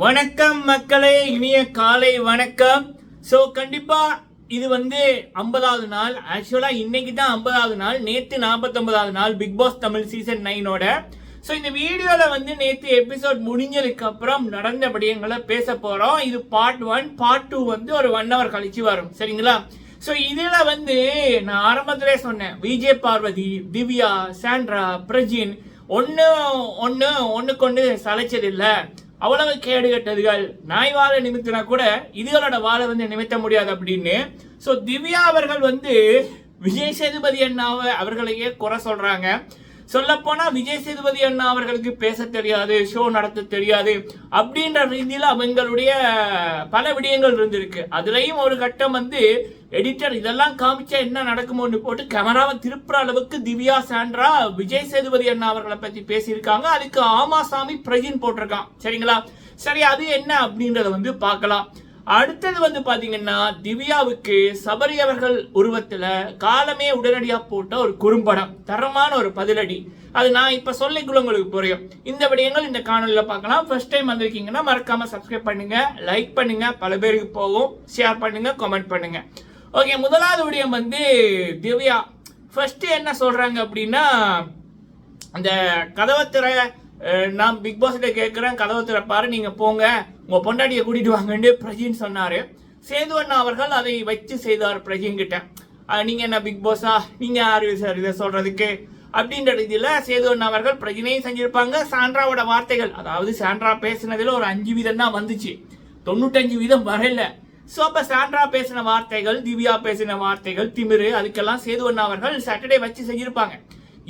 வணக்கம் மக்களே இனிய காலை வணக்கம். ஸோ கண்டிப்பா இது வந்து ஐம்பதாவது நாள். ஆக்சுவலாக இன்னைக்கு தான் ஐம்பதாவது நாள். நேற்று நாற்பத்தொம்பதாவது நாள். பிக் பாஸ் தமிழ் சீசன் நைனோட ஸோ இந்த வீடியோவில் வந்து நேற்று எபிசோட் முடிஞ்சதுக்கு அப்புறம் நடந்த விடயங்களை பேச போகிறோம் இது பார்ட் ஒன் பார்ட் டூ வந்து ஒரு ஒன் ஹவர் கழிச்சு வரும். சரிங்களா? ஸோ இதில் வந்து நான் ஆரம்பத்திலே சொன்னேன். விஜய் பார்வதி திவ்யா சாண்ட்ரா பிரஜின் ஒன்று ஒன்று ஒன்றுக்கு ஒன்று சளைச்சதில்லை. அவ்வளவு கேடு கட்டதுகள். நாய் வாழை நிமித்தினா கூட இதுகளோட வாழை வந்து நிமித்த முடியாது அப்படின்னு. ஸோ திவ்யா அவர்கள் வந்து விஜய் சேதுபதி அண்ணாவை அவர்களையே குறை சொல்கிறாங்க சொல்லப்போனா விஜய் சேதுபதி அண்ணா அவர்களுக்கு பேச தெரியாது ஷோ நடத்த தெரியாது அப்படின்ற ரீதியில் அவங்களுடைய பல விடயங்கள் இருந்திருக்கு. அதுலயும் ஒரு கட்டம் வந்து எடிட்டர் இதெல்லாம் காமிச்சா என்ன நடக்குமோன்னு போட்டு கேமராவை திருப்புற அளவுக்கு திவ்யா சாண்ட்ரா விஜய் சேதுபதி அண்ணா அவர்களை பத்தி பேசியிருக்காங்க. அதுக்கு ஆமாசாமி பிரஜின் போட்டிருக்கான். சரிங்களா? சரி அது என்ன அப்படின்றத வந்து பார்க்கலாம். அடுத்தது வந்து பாத்தீங்கன்னா திவ்யாவுக்கு சபரி அவர்கள் உருவத்துல காலமே உடனடியா போட்ட ஒரு குறும்படம் தரமான ஒரு பதிலடி. அது நான் இப்ப சொல்லிக்குள்ள உங்களுக்கு புரியும். இந்த விடயங்கள் இந்த காணொலியில பார்க்கலாம். ஃபர்ஸ்ட் டைம் வந்திருக்கீங்கன்னா மறக்காம சப்ஸ்கிரைப் பண்ணுங்க லைக் பண்ணுங்க பல பேருக்கு போகும். ஷேர் பண்ணுங்க கமெண்ட் பண்ணுங்க. ஓகே முதலாவது விடயம் வந்து திவ்யா. ஃபர்ஸ்ட் என்ன சொல்றாங்க அப்படின்னா அந்த கதவத்திரை நான் பிக் பாஸ்கிட்ட கேட்குறேன் கதவை திறப்பாரு நீங்க போங்க. உங்க பொண்டாட்டியை கூட்டிட்டு வாங்கன்னு பிரஜின் சொன்னாரு. சேது அண்ணா அவர்கள் அதை வச்சு செய்தார் பிரஜின் கிட்ட. நீங்க என்ன பிக் பாஸா நீங்க யாரு சார் இதை சொல்றதுக்கு? அப்படின்ற இதில் சேது அண்ணா அவர்கள் பிரஜினையும் செஞ்சிருப்பாங்க. சாண்ட்ராவோட வார்த்தைகள் அதாவது சாண்ட்ரா பேசினதுல ஒரு அஞ்சு வீதம் தான் வந்துச்சு. தொண்ணூத்தஞ்சு வீதம் வரல. ஸோ அப்போ சாண்ட்ரா பேசின வார்த்தைகள் திவ்யா பேசின வார்த்தைகள் திமிரு அதுக்கெல்லாம் சேது அண்ணா அவர்கள் சாட்டர்டே வச்சு செஞ்சிருப்பாங்க.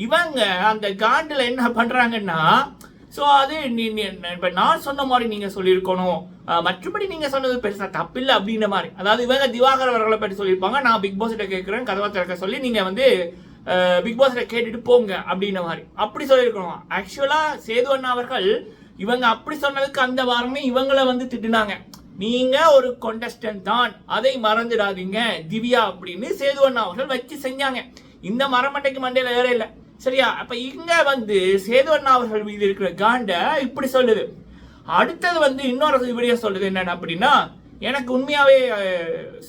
இவங்க அந்த காண்டில் என்ன பண்ணுறாங்கன்னா ஸோ அது நீ நான் சொன்ன மாதிரி நீங்கள் சொல்லியிருக்கணும். மற்றபடி நீங்கள் சொன்னது பெருசாக தப்பில்லை அப்படின்ற மாதிரி. அதாவது இவங்க திவாகர் அவர்களை பற்றி சொல்லியிருப்பாங்க. நான் பிக் பாஸ்கிட்ட கேட்குறேன் கதவை திறக்க சொல்லி நீங்கள் வந்து பிக் பாஸ்கிட்ட கேட்டுட்டு போங்க அப்படின்ற மாதிரி. அப்படி சொல்லியிருக்கணும். ஆக்சுவலாக சேது அண்ணா அவர்கள் இவங்க அப்படி சொன்னதுக்கு அந்த வாரமே இவங்களை வந்து திட்டுனாங்க. நீங்க ஒரு கொண்டஸ்டன்ட் தான். அதை மறந்துடாதீங்க. திவ்யா அப்படின்னு சேது அண்ணா அவர்கள் வச்சு செஞ்சாங்க. இந்த மரமண்டைக்கு மண்டையில் வேற இல்லை. சரியா? அப்ப இங்க வந்து சேது அண்ணா அவர்கள் மீது இருக்கிற காண்ட இப்படி சொல்லுது. அடுத்தது வந்து இன்னொரு வீடியோ சொல்லுது என்னன்னு அப்படின்னா எனக்கு உண்மையாவே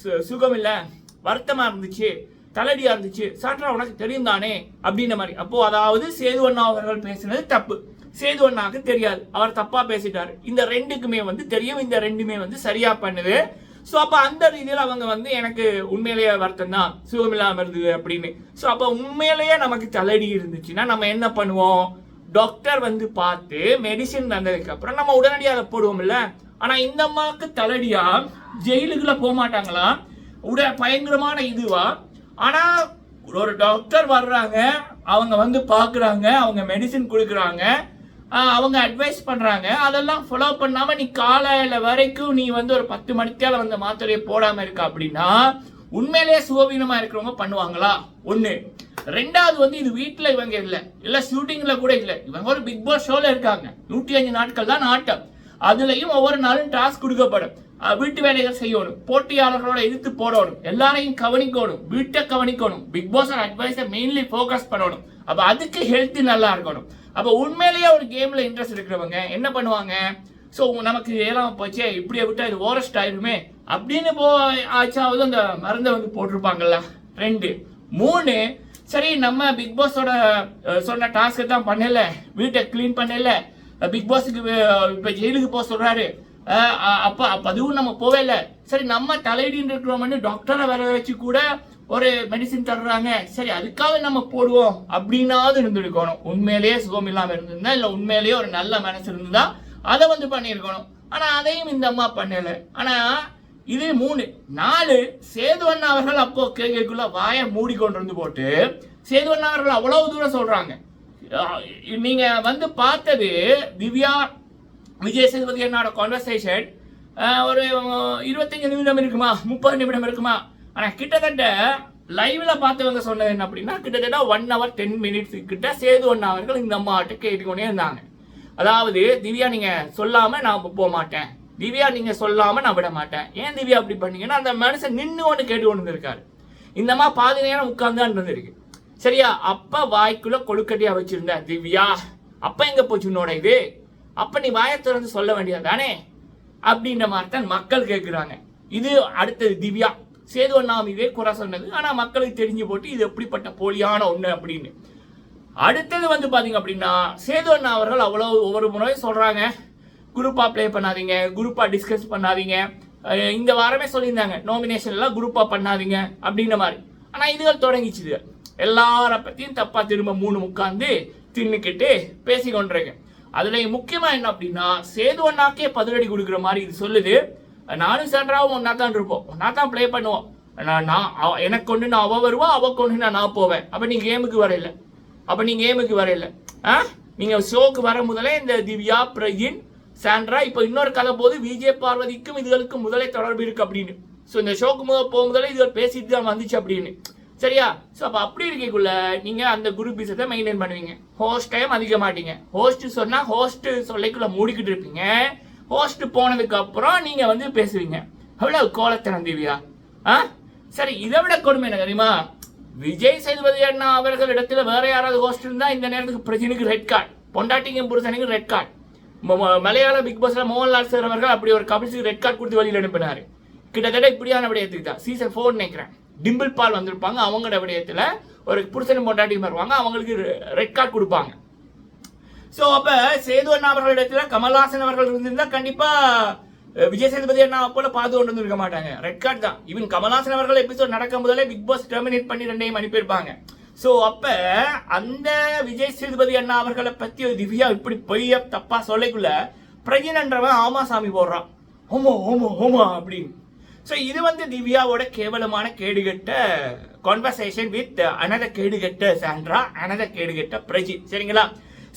சு- சுகம் இல்ல வருத்தமா இருந்துச்சு. தலைடியா இருந்துச்சு. சாட்ரா உனக்கு தெரியும் தானே? அப்படின்ற மாதிரி. அப்போ அதாவது சேது அண்ணா அவர்கள் பேசினது தப்பு. சேது தெரியாது. அவர் தப்பா பேசிட்டாரு. இந்த ரெண்டுக்குமே வந்து தெரியும். இந்த ரெண்டுமே வந்து சரியா பண்ணுது. ஸோ அப்போ அந்த ரீதியில் அவங்க வந்து எனக்கு உண்மையிலேயே வருத்தம் தான் சுகமில்லாமல் இருந்தது அப்படின்னு. ஸோ அப்போ உண்மையிலேயே நமக்கு தலைடி இருந்துச்சுன்னா நம்ம என்ன பண்ணுவோம்? டாக்டர் வந்து பார்த்து மெடிசின் தந்ததுக்கு அப்புறம் நம்ம உடனடியாக அதை போடுவோம்ல. ஆனால் இந்த அம்மாவுக்கு தலைடியா ஜெயிலுக்குள்ள போக மாட்டாங்களா? உட பயங்கரமான இதுவா? ஆனால் ஒரு டாக்டர் வர்றாங்க அவங்க வந்து பார்க்குறாங்க அவங்க மெடிசின் கொடுக்குறாங்க. அவங்க அட்வைஸ் பண்ணுறாங்க அதெல்லாம் ஃபாலோ பண்ணாமல் நீ காலையில் வரைக்கும் நீ வந்து ஒரு பத்து மணிக்கால வந்த மாத்திரையை போடாமல் இருக்க அப்படின்னா உண்மையிலேயே சுகவீனமாக இருக்கிறவங்க பண்ணுவாங்களா? ஒன்று ரெண்டாவது வந்து இது வீட்டில் இவங்க இல்லை. இல்லை ஷூட்டிங்கில் கூட இல்லை. இவங்க ஒரு பிக் பாஸ் ஷோவில் இருக்காங்க. நூற்றி அஞ்சு நாட்கள் தான் ஆட்டம். அதுலேயும் ஒவ்வொரு நாளும் டாஸ்க் கொடுக்கப்படும். வீட்டு வேலைகள் செய்யணும். போட்டியாளர்களோட எதிர்த்து போடணும். எல்லாரையும் கவனிக்கணும். வீட்டை கவனிக்கணும். பிக் பாஸ் அட்வைஸை மெயின்லி ஃபோக்கஸ் பண்ணணும். அப்போ அதுக்கு ஹெல்த் நல்லா இருக்கணும். அப்போ உண்மையிலேயே ஒரு கேமில் இன்ட்ரெஸ்ட் இருக்கிறவங்க என்ன பண்ணுவாங்க? ஸோ நமக்கு ஏலாம் போச்சே இப்படியே விட்டா இது ஓரஸ்ட் ஆயிருமே? அப்படின்னு போ ஆச்சாவது அந்த மருந்தை வந்து போட்டிருப்பாங்கல்ல. ரெண்டு. மூணு சரி நம்ம பிக் பாஸோட சொன்ன டாஸ்க்கை தான் பண்ணல. வீட்டை க்ளீன் பண்ணல. பிக் பாஸுக்கு இப்போ ஜெயிலுக்கு போக சொல்கிறாரு அப்போ அப்போ அதுவும் நம்ம போவே இல்லை. சரி நம்ம தலையீடுன்னு இருக்கிறோம்னு டாக்டரை வர வச்சு கூட ஒரு மெடிசின் தர்றாங்க. சரி அதுக்காக நம்ம போடுவோம். அப்படின்னாவது இருந்திருக்கணும். உண்மையிலேயே சுகம் இல்லாம இருந்திருந்தா இல்ல உண்மையிலேயே ஒரு நல்ல மனசு இருந்தா அதை வந்து பண்ணியிருக்கணும். ஆனா அதையும் இந்த அம்மா பண்ணல. ஆனா இது மூணு. நாலு சேதுவண்ண அவர்கள் அப்போ கேக்குள்ள வாயை மூடி கொண்டு வந்து போட்டு சேது அவர்கள் அவ்வளவு தூரம் சொல்றாங்க. நீங்க வந்து பார்த்தது திவ்யா விஜய் சேதுபதி என்னோட கான்வர்சேஷன் ஒரு இருபத்தஞ்சு நிமிடம் இருக்குமா? முப்பது நிமிடம் இருக்குமா? ஆனால் கிட்டத்தட்ட லைவ்ல பார்த்தவங்க சொன்னது என்ன அப்படின்னா கிட்டத்தட்ட ஒன் ஹவர் டென் மினிட்ஸ் கிட்ட சேது ஒன் அவர்கள் இந்த அம்மாட்ட கேட்டுக்கொண்டே இருந்தாங்க. அதாவது திவ்யா நீங்க சொல்லாம நான் போக மாட்டேன். திவ்யா நீங்க சொல்லாம நான் விட மாட்டேன். ஏன் திவ்யா அப்படி பண்ணீங்கன்னா அந்த மனுஷன் நின்று ஒன்று கேட்டு கொண்டு இருக்காரு இந்த அம்மா பாதி நேரம் உட்கார்ந்தான் இருந்திருக்கு சரியா அப்ப வாய்க்குள்ள கொழுக்கட்டியா வச்சிருந்த திவ்யா அப்ப எங்க போச்சு உன்னோட இது? அப்ப நீ வாயை திறந்து சொல்ல வேண்டியது தானே அப்படின்ற மாதிரி தான் மக்கள் கேட்குறாங்க இது அடுத்தது திவ்யா. சேது அண்ணாமிவே மீதே குறை சொன்னது. ஆனால் மக்களுக்கு தெரிஞ்சு போட்டு இது எப்படிப்பட்ட போலியான ஒன்று அப்படின்னு. அடுத்தது வந்து பார்த்தீங்க அப்படின்னா சேது அண்ணா அவர்கள் அவ்வளோ ஒவ்வொரு முறையும் சொல்கிறாங்க குரூப்பாக ப்ளே பண்ணாதீங்க குரூப்பாக டிஸ்கஸ் பண்ணாதீங்க. இந்த வாரமே சொல்லியிருந்தாங்க நாமினேஷன்லாம் எல்லாம் பண்ணாதீங்க அப்படின்ற மாதிரி. ஆனால் இதுகள் தொடங்கிச்சுது எல்லார பற்றியும் தப்பாக திரும்ப மூணு உட்காந்து தின்னுக்கிட்டு பேசி கொண்டிருக்கேன் முக்கியமாக என்ன அப்படின்னா சேது அண்ணாக்கே பதிலடி கொடுக்குற மாதிரி இது சொல்லுது. நானும் சான்றாவும் ஒன்றா தான் இருப்போம். ஒன்றா தான் ப்ளே பண்ணுவோம். நான் நான் அவ- எனக்கு கொண்டு நான் அவள் வருவா அவள் கொண்டு நான் நான் போவேன். அப்போ நீங்கள் கேமுக்கு வரையில. அப்போ நீங்கள் கேமுக்கு வரையில. ஆ? நீங்கள் ஷோக்கு வர முதலே இந்த திவ்யா பிரகின் சாண்ட்ரா இப்போ இன்னொரு கதை போது விஜய் பார்வதிக்கும் இதுகளுக்கும் முதலே தொடர்பு இருக்கு அப்படின்னு. ஸோ இந்த ஷோக்கு முதல் போக முதலே இதுகள் பேசிட்டு தான் வந்துச்சு அப்படின்னு. சரியா? ஸோ அப்போ அப்படி இருக்கக்குள்ள நீங்கள் அந்த குரூப் பீசத்தை மெயின்டைன் பண்ணுவீங்க. ஹோஸ்ட் டைம் அதிக மாட்டீங்க ஹோஸ்ட் சொன்னால் ஹோஸ்ட் சொல்லைக்குள்ள மூடிக்கிட்டு இருப்பீங்க. ஹோஸ்ட் போனதுக்கு அப்புறம் நீங்கள் வந்து பேசுவீங்க. அவ்வளோ கோலத்தனம் திவ்யா? ஆ? சரி இதை விட கொடுமை என்ன தெரியுமா? விஜய் சேதுபதி அண்ணா அவர்கள் இடத்துல வேற யாராவது ஹோஸ்ட் இருந்தா இந்த நேரத்துக்கு பிரச்சனைக்கு ரெட் கார்டு பொண்டாட்டிங்க புருஷனுக்கு ரெட் கார்டு மலையாள பிக் பாஸ்ல மோகன்லால் சார் அவர்கள் அப்படி ஒரு கபில்ஸுக்கு ரெட் கார்டு கொடுத்து வெளியில் அனுப்பினார். கிட்டத்தட்ட இப்படியான விடயத்துக்கு தான். சீசன் ஃபோர் நினைக்கிறேன். டிம்பிள் பால் வந்திருப்பாங்க. அவங்களோட விடயத்தில் ஒரு புருஷனும் பொண்டாட்டியும் வருவாங்க. அவங்களுக்கு ரெட் கார்டு கொடுப்பாங்க. ஸோ அப்ப சேது அண்ணா அவர்களிடத்துல கமல்ஹாசன் அவர்கள் இருந்திருந்தா கண்டிப்பா விஜய் சேதுபதி அண்ணா போல பார்த்து கொண்டு வந்திருக்க மாட்டாங்க. ரெட் கார்டு தான். ஈவன் கமல்ஹாசன் அவர்கள் எபிசோட் நடக்கும் முதலே பிக் பாஸ் டெர்மினேட் பண்ணி ரெண்டையும் அனுப்பியிருப்பாங்க. ஸோ அப்ப அந்த விஜய் சேதுபதி அண்ணா அவர்களை பத்தி ஒரு திவ்யா இப்படி பொய்ய தப்பா சொல்லிக்குள்ள பிரஜினன்றவன் ஆமா சாமி போடுறான். ஓமோ ஓமோ ஓமா அப்படின்னு. ஸோ இது வந்து திவ்யாவோட கேவலமான கேடுகட்ட கான்வர்சேஷன் வித் அனத கேடுகட்ட சாண்ட்ரா அனத கேடுகட்ட பிரஜி. சரிங்களா?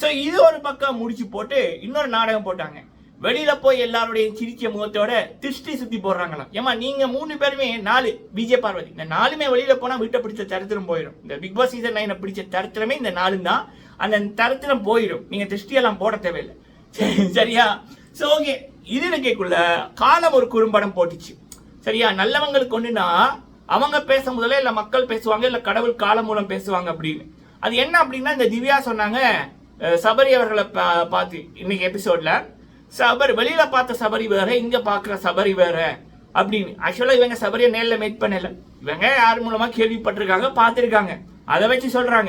ஸோ இது ஒரு பக்கம் முடிச்சு போட்டு இன்னொரு நாடகம் போட்டாங்க. வெளியில போய் எல்லாருடைய சிரிச்ச முகத்தோட திருஷ்டி சுத்தி போடுறாங்களாம். ஏமா நீங்க மூணு பேருமே நாலு விஜய் பார்வதி. இந்த நாலுமே வெளியில போனா வீட்டை பிடிச்ச தரத்திரம் போயிடும் இந்த பிக் பாஸ் சீசன் நைனை பிடிச்ச தரித்திரமே இந்த நாலு தான் அந்த சரித்திரம் போயிடும் நீங்க திருஷ்டி எல்லாம் போட தேவையில்லை. சரி- சரியா? சோ ஓகே இது இருக்கக்குள்ள காலம் ஒரு குறும்படம் போட்டுச்சு. சரியா? நல்லவங்களுக்கு ஒண்ணுன்னா அவங்க பேச முதல்ல இல்ல மக்கள் பேசுவாங்க இல்ல கடவுள் காலம் மூலம் பேசுவாங்க அப்படின்னு. அது என்ன அப்படின்னா இந்த திவ்யா சொன்னாங்க சபரி அவர்களை பா- பார்த்து இன்னைக்கு எபிசோட்ல சபரி வெளியில பார்த்த சபரி வேற இங்க பாக்குற சபரி வேற அப்படின்னு. ஆக்சுவலா இவங்க சபரியை நேரில் மீட் பண்ணல. இவங்க யார் மூலமா கேள்விப்பட்டிருக்காங்க பார்த்துருக்காங்க. அதை வச்சு சொல்றாங்க.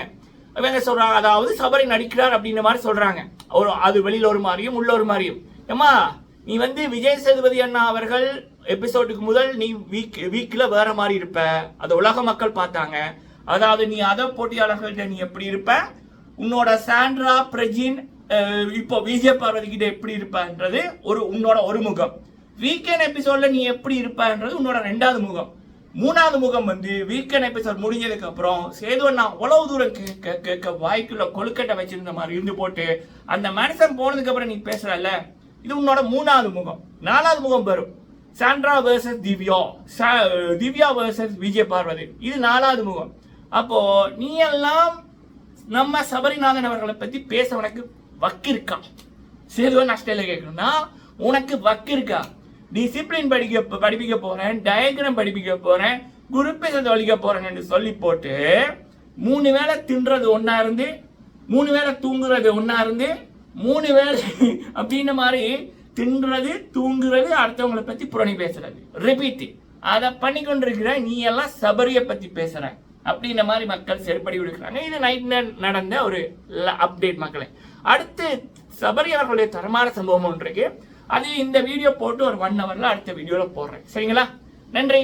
இவங்க சொல்றாங்க அதாவது சபரி நடிக்கிறார் அப்படின்ற மாதிரி சொல்றாங்க. ஒரு அது வெளியில ஒரு மாதிரியும் உள்ள ஒரு மாதிரியும். ஏமா நீ வந்து விஜய் சேதுபதி அண்ணா அவர்கள் எபிசோடுக்கு முதல் நீ வீக் வீக்கில் வேற மாதிரி இருப்ப. அதை உலக மக்கள் பார்த்தாங்க. அதாவது நீ அதை போட்டியாளர்கள்ட்ட நீ எப்படி இருப்ப? உன்னோட சாண்ட்ரா பிரஜின் இப்போ விஜய் பார்வதிக்கிட்ட எப்படி இருப்பான்றது ஒரு உன்னோட ஒரு முகம். வீக்கெண்ட் எபிசோட்ல நீ எப்படி இருப்பான்றது உன்னோட ரெண்டாவது முகம். மூணாவது முகம் வந்து வீக்கெண்ட் எபிசோட் முடிஞ்சதுக்கு அப்புறம் சேது நான் அவ்வளவு தூரம் கேட்க கேட்க வாய்க்குள்ள கொழுக்கட்டை வச்சிருந்த மாதிரி இருந்து போட்டு அந்த மனுஷன் போனதுக்கு அப்புறம் நீ பேசுறல்ல இது உன்னோட மூணாவது முகம். நாலாவது முகம் வரும் சாண்ட்ரா வேர்சஸ் திவ்யா. சா- திவ்யா வேர்சஸ் விஜய் பார்வதி. இது நாலாவது முகம். அப்போ நீ எல்லாம் நம்ம சபரிநாதன் அவர்களை பத்தி பேச உனக்கு வக்கு இருக்கா? சேதுவன் அஸ்டேல கேட்கணும்னா உனக்கு வக்கு இருக்கா? டிசிப்ளின் படிக்க படிப்பிக்க போறேன் டயக்ராம் படிப்பிக்க போறேன் குருப்பேசத்தை வலிக்க என்று சொல்லி போட்டு மூணு வேளை தின்றது ஒன்றா இருந்து மூணு வேளை தூங்குறது ஒண்ணா இருந்து மூணு வேளை அப்படின்ன மாதிரி தின்றது தூங்குறது அடுத்தவங்களை பத்தி புரணி பேசுறது. ரிபீட்டு அதை பண்ணி கொண்டிருக்கிற நீ எல்லாம் சபரியை பத்தி பேசுற. அப்படின்ற மாதிரி மக்கள் செருப்படி விடுக்கிறாங்க இது நைட் நடந்த ஒரு அப்டேட் மக்களை. அடுத்து சபரி அவர்களுடைய தரமான சம்பவம் ஒன்று இருக்கு. அது இந்த வீடியோ போட்டு ஒரு ஒன் ஹவர்ல அடுத்த வீடியோவில் போடுறேன். சரிங்களா? நன்றி.